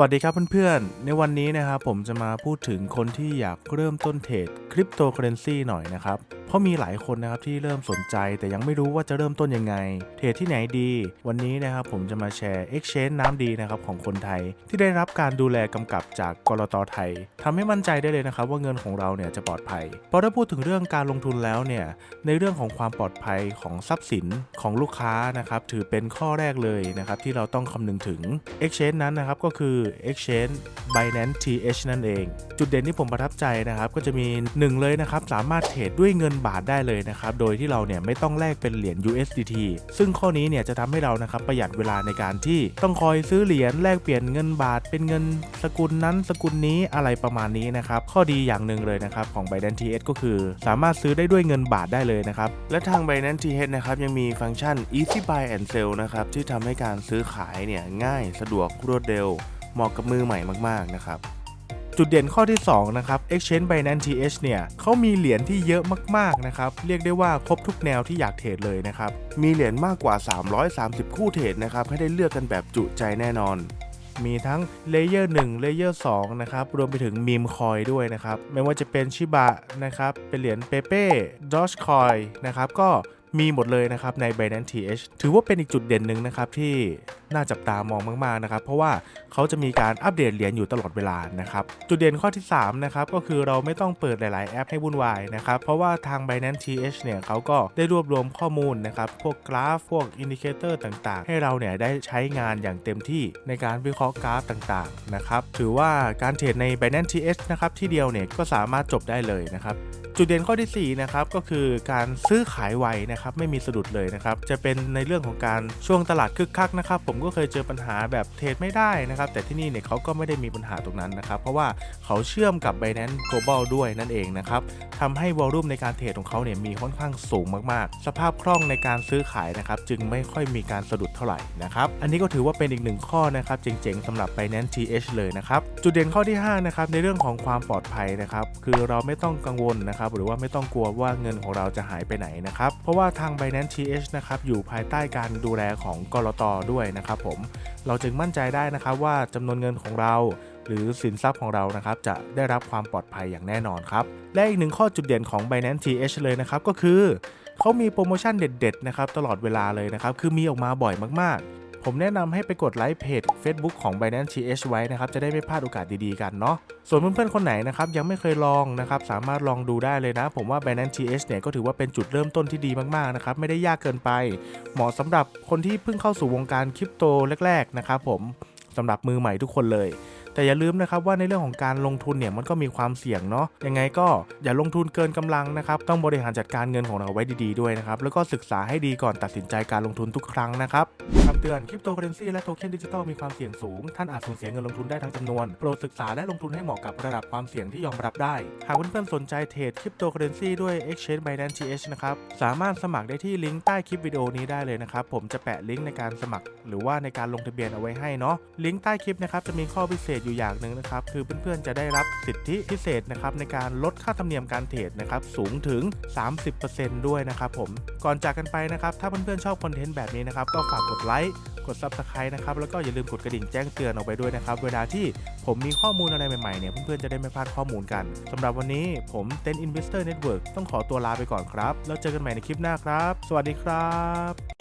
วัสดีครับเพื่อนๆ ในวันนี้นะครับผมจะมาพูดถึงคนที่อยากเริ่มต้นเทรดคริปโตเคอเรนซีหน่อยนะครับ เพราะมีหลายคนนะครับที่เริ่มสนใจแต่ยังไม่รู้ว่าจะเริ่มต้นยังไง เทรดที่ไหนดี วันนี้นะครับผมจะมาแชร์ Exchange น้ำดีนะครับของคนไทย ที่ได้รับการดูแลกำกับจากกรตไทยทำให้มั่นใจได้เลยนะครับว่าเงินของเราเนี่ยจะปลอดภัย เพราะถ้าพูดถึงเรื่องการลงทุนแล้วเนี่ยในเรื่องของความปลอดภัยของทรัพย์สินของลูกค้านะครับถือเป็นข้อแรกเลยนะครับที่เราต้องคำนึงถึง Exchange นั้นนะครับก็คือ Exchange Binance TH นั่นเอง จุดเด่นที่ผมประทับใจนะครับ ก็จะมีหนึ่งเลยนะครับ สามารถเทรดด้วยเงินบาทได้เลยนะครับ โดยที่เราเนี่ยไม่ต้องแลกเป็นเหรียญ USDT ซึ่งข้อนี้เนี่ยจะทำให้เรานะครับประหยัดเวลาในการที่ต้องคอยซื้อเหรียญแลกเปลี่ยนเงินบาท เป็นเงินสกุลนั้นสกุลนี้อะไรประมาณนี้นะครับ ข้อดีอย่างหนึ่งเลยนะครับของ Binance TH ก็คือ สามารถซื้อได้ด้วยเงินบาทได้เลยนะครับ และทาง Binance TH นะครับยังมีฟังก์ชัน Easy Buy and Sell นะครับที่ทำให้การซื้อขายเนี่ยง่ายสะดวกรวดเร็วเหมาะกับมือใหม่มากๆนะครับจุดเด่นข้อที่ 2 นะครับ Exchange Binance TH เนี่ยเขามีเหรียญที่เยอะมากๆนะครับ เรียกได้ว่าครบทุกแนวที่อยากเทรดเลยนะครับ มีเหรียญมากกว่า 330 คู่เทรดนะครับ ให้ได้เลือกกันแบบจุใจแน่นอน มีทั้งเลเยอร์1เลเยอร์2นะครับ รวมไปถึงมีมคอยด้วยนะครับ ไม่ว่าจะเป็นชิบะนะครับ เป็นเหรียญเปเป้ดอชคอยนะครับ ก็มีหมดเลยนะครับใน Binance TH ถือว่าเป็นอีกจุดเด่นหนึ่งนะครับที่น่าจับตามองมากๆนะครับ เพราะว่าเขาจะมีการอัปเดตเหรียญอยู่ตลอดเวลานะครับ จุดเด่นข้อที่3นะครับก็คือเราไม่ต้องเปิดหลาย ๆ แอปให้วุ่นวายนะครับ เพราะว่าทาง Binance TH เนี่ยเขาก็ได้รวบรวมข้อมูลนะครับ พวกกราฟ พวกอินดิเคเตอร์ต่าง ๆ ให้เราเนี่ยได้ใช้งานอย่างเต็มที่ในการวิเคราะห์กราฟต่าง ๆ นะครับ ถือว่าการเทรดใน Binance TH นะครับที่เดียวเนี่ยก็สามารถจบได้เลยนะครับจุดเด่นข้อที่4นะครับก็คือการซื้อขายไวนะครับไม่มีสะดุดเลยนะครับจะเป็นในเรื่องของการช่วงตลาดคึกคักนะครับผมก็เคยเจอปัญหาแบบเทรดไม่ได้นะครับ แต่ที่นี่เนี่ยเขาก็ไม่ได้มีปัญหาตรงนั้นนะครับ เพราะว่าเขาเชื่อมกับ Binance Global ด้วยนั่นเองนะครับทำให้วอลลุ่มในการเทรดของเขาเนี่ยมีค่อนข้างสูงมากๆ สภาพคล่องในการซื้อขายนะครับจึงไม่ค่อยมีการสะดุดเท่าไหร่นะครับอันนี้ก็ถือว่าเป็นอีกหนึ่งข้อนะครับเจ๋งๆสำหรับ Binance TH เลยนะครับจุดเด่นข้อที่5นะครับในเรื่องของความปลอดภัยนะครับคือเราไม่ต้องกังวลนะครับหรือว่าไม่ต้องกลัวว่าเงินของเราจะหายไปไหนนะครับเพราะว่าทาง Binance TH นะครับอยู่ภายใต้การดูแลของกรตด้วยนะครับผมเราจึงมั่นใจได้นะครับว่าจำนวนเงินของเรา หรือสินทรัพย์ของเรานะครับจะได้รับความปลอดภัยอย่างแน่นอนครับ และอีกหนึ่งข้อจุดเด่นของ Binance TH เลยนะครับก็คือเขามีโปรโมชั่นเด็ดๆนะครับตลอดเวลาเลยนะครับคือมีออกมาบ่อยมากๆ ผมแนะนำให้ไปกดไลค์เพจ Facebook ของ Binance TH ไว้นะครับจะได้ไม่พลาดโอกาสดีๆกันเนาะส่วนเพื่อนๆคนไหนนะครับยังไม่เคยลองนะครับสามารถลองดูได้เลยนะ ผมว่า Binance TH เนี่ยก็ถือว่าเป็นจุดเริ่มต้นที่ดีมากๆนะครับไม่ได้ยากเกินไป เหมาะสำหรับคนที่เพิ่งเข้าสู่วงการคริปโตแรกๆนะครับผม สำหรับมือใหม่ทุกคนเลย แต่อย่าลืมนะครับว่าในเรื่องของการลงทุนเนี่ยมันก็มีความเสี่ยงเนาะยังไงก็อย่าลงทุนเกินกำลังนะครับต้องบริหารจัดการเงินของเราไว้ดีๆด้วยนะครับแล้วก็ศึกษาให้ดีก่อนตัดสินใจการลงทุนทุกครั้งนะครับคำเตือนคริปโตเคอเรนซีและโทเค็นดิจิตอลมีความเสี่ยงสูง ท่านอาจสูญเสียเงินลงทุนได้ทั้งจำนวน โปรดศึกษาและลงทุนให้เหมาะกับระดับความเสี่ยงที่ยอมรับได้ หากเพื่อนๆสนใจเทรดคริปโตเคอเรนซีด้วย Exchange Binance TH นะครับสามารถสมัครได้ที่ลิงก์ใต้คลิปวิดีโอนี้ได้เลยนะครับผมจะแปะลิงก์ในการสมัคร หรือว่าในการลงทะเบียนเอาไว้ให้เนาะลิงก์ใต้คลิปนะครับจะมีข้อพิเศษอยู่อย่างหนึ่งนะครับคือเพื่อนๆจะได้รับสิทธิพิเศษนะครับในการลดค่าธรรมเนียมการเทรดนะครับสูงถึง 30%ด้วยนะครับผมก่อนจากกันไปนะครับถ้าเพื่อนๆชอบคอนเทนต์แบบนี้นะครับก็ฝากกดไลค์กด Subscribe นะครับแล้วก็อย่าลืมกดกระดิ่งแจ้งเตือนเอาไว้ด้วยนะครับเวลาที่ผมมีข้อมูลอะไรใหม่ๆเนี่ยเพื่อนๆจะได้ไม่พลาดข้อมูลกันสำหรับวันนี้ผมเต้น Investor Network ต้องขอตัวลาไปก่อนครับ แล้วเจอกันใหม่ในคลิปหน้าครับ สวัสดีครับ